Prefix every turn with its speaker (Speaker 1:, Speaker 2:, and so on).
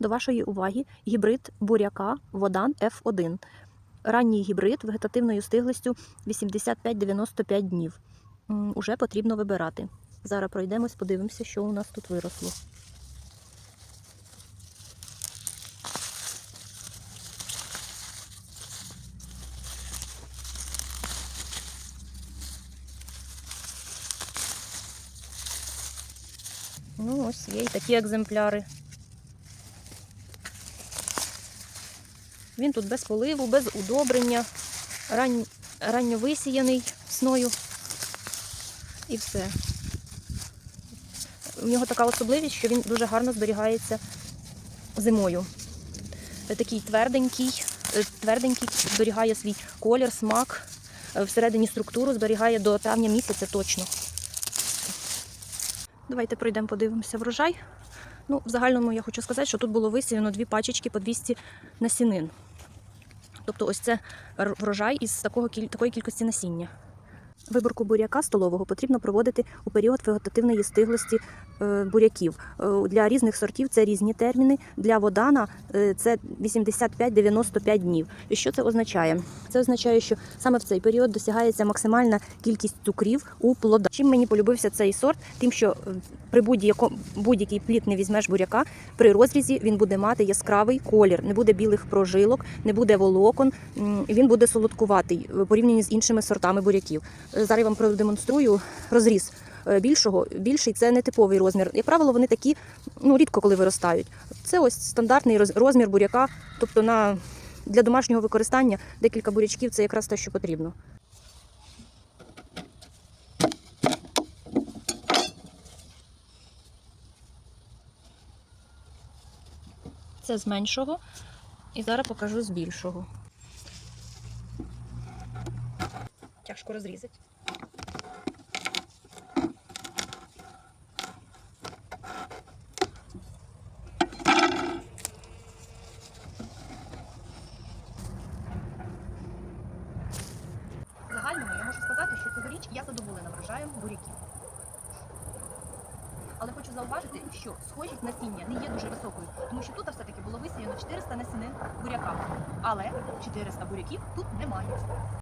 Speaker 1: До вашої уваги гібрид буряка Водан F1. Ранній гібрид вегетативною стиглістю 85-95 днів. Уже потрібно вибирати. Зараз пройдемось, подивимося, що у нас тут виросло. Ну, ось є і такі екземпляри. Він тут без поливу, без удобрення, рань... ранньо висіяний сною і все. У нього така особливість, що він дуже гарно зберігається зимою. Такий тверденький, е, тверденький, зберігає свій колір, смак, е, всередині структуру зберігає до травня місяця точно. Давайте пройдемо, подивимося врожай. Ну, в загальному я хочу сказати, що тут було висіяно дві пачечки по 200 насінин. Тобто ось це врожай із такого, такої кількості насіння. Виборку буряка столового потрібно проводити у період вегетативної стиглості е, буряків. Е, Для різних сортів це різні терміни. Для водана е, це 85-95 днів. І що це означає? Це означає, що саме в цей період досягається максимальна кількість цукрів у плодах. Чим мені полюбився цей сорт? Тим, що при будь-якому будь-який плід не візьмеш буряка, при розрізі він буде мати яскравий колір, не буде білих прожилок, не буде волокон. Він буде солодкуватий в порівнянні з іншими сортами буряків. Е, Зараз я вам продемонструю розріз е, більшого. Більший це не типовий розмір. Як правило, вони такі ну рідко коли виростають. Це ось стандартний розмір буряка, тобто на для домашнього використання декілька бурячків це якраз те, що потрібно. Це з меншого. І зараз покажу з більшого. Тяжко розрізати. Загальному я можу сказати, що цьогоріч я задоволена врожаєм буряків. Але хочу зауважити, що схожість насіння не є дуже високою, тому що тут все-таки було висіяно 400 насінин буряка. Але 400 буряків тут немає.